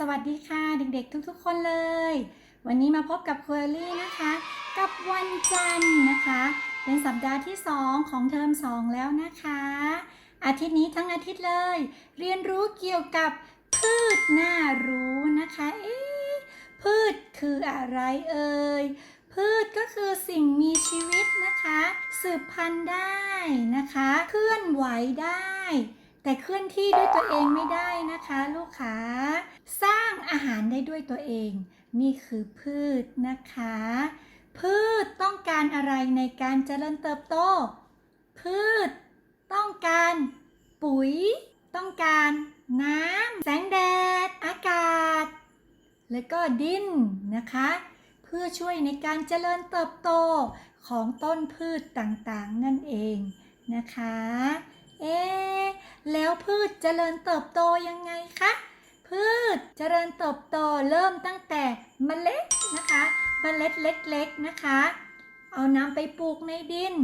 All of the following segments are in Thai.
สวัสดีค่ะเด็กๆ ทุกๆ คนเลย วันนี้มาพบกับค u เลี่นะคะ กับวันจันทร์นะคะ เป็นสัปดาห์ที่ 2 ของเทอม 2 แล้วนะคะ อาทิตย์นี้ทั้งอาทิตย์เลย เรียนรู้เกี่ยวกับพืชน่ารู้นะคะเอ๊ะพืชคืออะไรเอ่ยพืชก็คือสิ่งมีชีวิตนะคะ สืบพันธุ์ได้นะคะ เคลื่อนไหวได้ แต่เคลื่อนที่ด้วยตัวเองไม่ได้นะคะ ลูกค้า สร้างอาหารได้ด้วยตัวเอง นี่คือพืชนะคะ พืชต้องการอะไรในการเจริญเติบโต พืชต้องการปุ๋ย ต้องการน้ำแสงแดด อากาศ และก็ดินนะคะ เพื่อช่วยในการเจริญเติบโตของต้นพืชต่างๆ นั่นเองนะคะ เอ๊ะแล้วพืชเจริญเติบโตยังไงคะ พืชเจริญเติบโตเริ่มตั้งแต่เมล็ดนะคะเมล็ดเล็กๆนะคะ เอาน้ำไปปลูกในดิน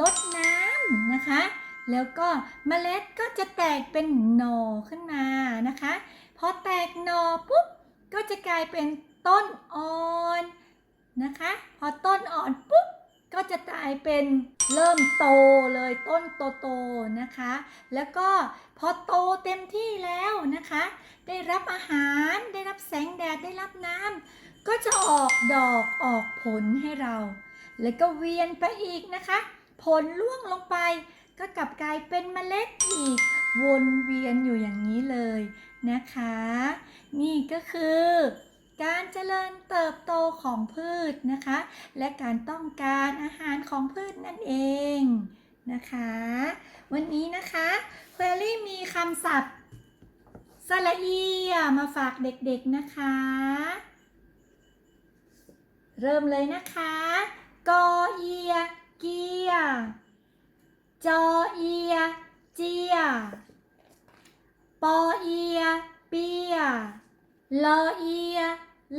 ลดน้ำนะคะ แล้วก็เมล็ดก็จะแตกเป็นหน่อขึ้นมานะคะ พอแตกหน่อปุ๊บก็จะกลายเป็นต้นอ่อนนะคะ พอต้นายเป็นเริ่มโตเลยต้นโตๆนะคะ แล้วก็พอโตเต็มที่แล้วนะคะ ได้รับอาหารได้รับแสงแดดได้รับน้ำก็จะออกดอกออกผลให้เรา แล้วก็เวียนไปอีกนะคะ ผลล่วงลงไป ก็กลับกลายเป็นเมล็ดอีก วนเวียนอยู่อย่างนี้เลยนะคะ นี่ก็คือ การเจริญเติบโตของพืชนะคะ และการต้องการอาหารของพืชนั่นเองนะคะ วันนี้นะคะเควลี่มีคำศัพท์สระเอียมาฝากเด็กๆนะคะ เริ่มเลยนะคะ กอเอีย เกีย จอเอีย เจีย ปอเอีย เปีย ลอเอีย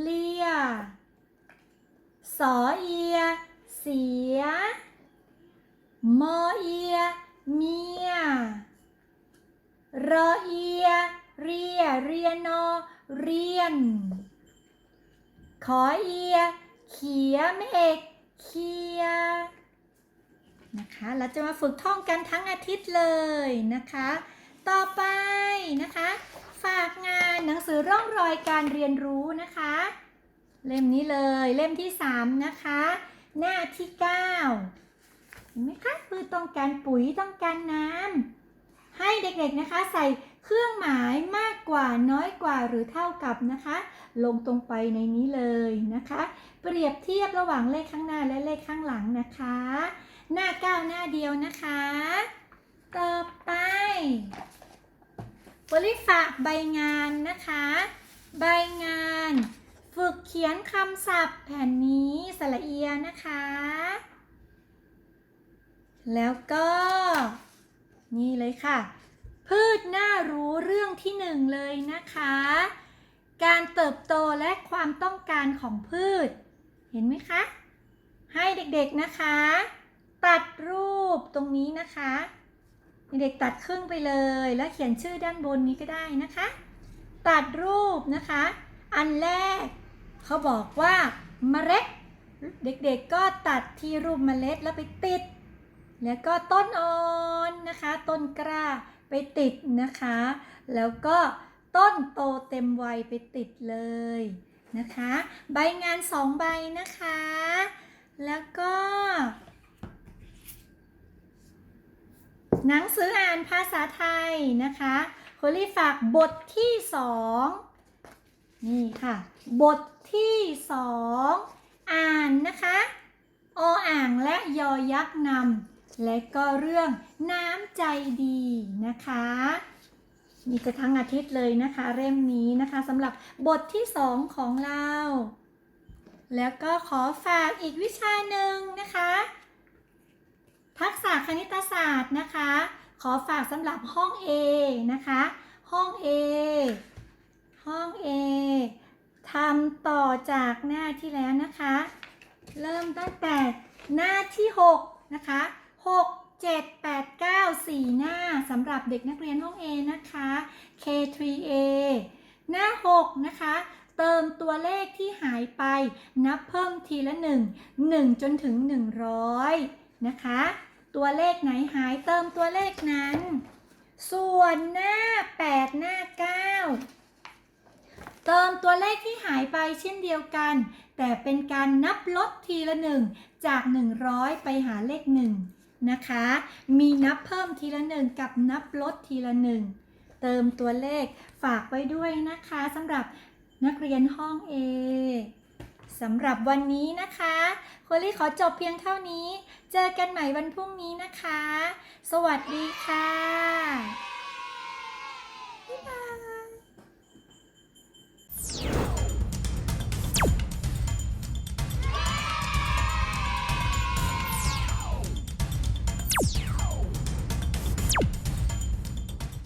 เลีย สอเอีย เสีย มอเอีย เมีย รอเอีย เรีย เรียนอ เรียน ขอเอีย เขียไม่เอกเคีย นะคะ เราจะมาฝึกท่องกันทั้งอาทิตย์เลยนะคะ ต่อไปนะคะ ฝากงานหนังสือร่องรอยการเรียนรู้นะคะ เล่มนี้เลยเล่มที่ 3 นะคะ หน้าที่ 9 เห็นไหมคะคือต้องการปุ๋ยต้องการน้ำให้เด็กๆนะคะใส่เครื่องหมายมากกว่าน้อยกว่าหรือเท่ากับนะคะ ลงตรงไปในนี้เลยนะคะ เปรียบเทียบระหว่างเลขข้างหน้าและเลขข้างหลังนะคะ หน้าเก้าหน้าเดียวนะคะ ต่อไป บริฝากใบงานนะคะ ใบงาน ฝึกเขียนคำศัพท์แผ่นนี้สระเอียนะคะ แล้วก็ นี่เลยค่ะ พืชน่ารู้เรื่องที่หนึ่งเลยนะคะ การเติบโตและความต้องการของพืช เห็นไหมคะ ให้เด็กๆนะคะ ตัดรูปตรงนี้นะคะ เด็กตัดครึ่งไปเลย แล้วเขียนชื่อด้านบนนี้ก็ได้นะคะ ตัดรูปนะคะ อันแรกเขาบอกว่าเมล็ดเด็กๆก็ตัดที่รูปเมล็ดแล้วไปติด แล้วก็ต้นอ่อนนะคะ ต้นกล้าไปติดนะคะ แล้วก็ต้นโตเต็มวัยไปติดเลยนะคะ ใบงานสองใบนะคะ แล้วก็ หนังสืออ่านภาษาไทยนะคะโคลี่ฝากบทที่สองนี่ค่ะ บทที่สองอ่านนะคะออ่างและยอยักษ์นำและก็เรื่องน้ำใจดีนะคะ มีจะทั้งอาทิตย์เลยนะคะ เล่มนี้นะคะสำหรับบทที่สองของเรา แล้วก็ขอฝากอีกวิชาหนึ่งนะคะ ทักษะคณิตศาสตร์นะคะ ขอฝากสำหรับห้อง A นะคะ ห้อง A ห้อง A ทำต่อจากหน้าที่แล้วนะคะ เริ่มตั้งแต่หน้าที่ 6 นะคะ 6 7 8 9 4 หน้าสำหรับเด็กนักเรียนห้อง A นะคะ K3A หน้า 6 นะคะ เติมตัวเลขที่หายไปนับเพิ่มทีละ 1 1 จนถึง 100 นะคะ ตัวเลขไหนหายเติมตัวเลขนั้น ส่วนหน้า 8 หน้า 9 เติมตัวเลขที่หายไปเช่นเดียวกัน แต่เป็นการนับลดทีละ1จาก 100 ไปหาเลข1นะคะ มีนับเพิ่มทีละ1กับนับลดทีละ1เติมตัวเลขฝากไว้ด้วยนะคะสำหรับนักเรียนห้อง A สำหรับวันนี้นะคะ โคลี่ขอจบเพียงเท่านี้ เจอกันใหม่วันพรุ่งนี้นะคะ สวัสดีค่ะบ๊ายบาย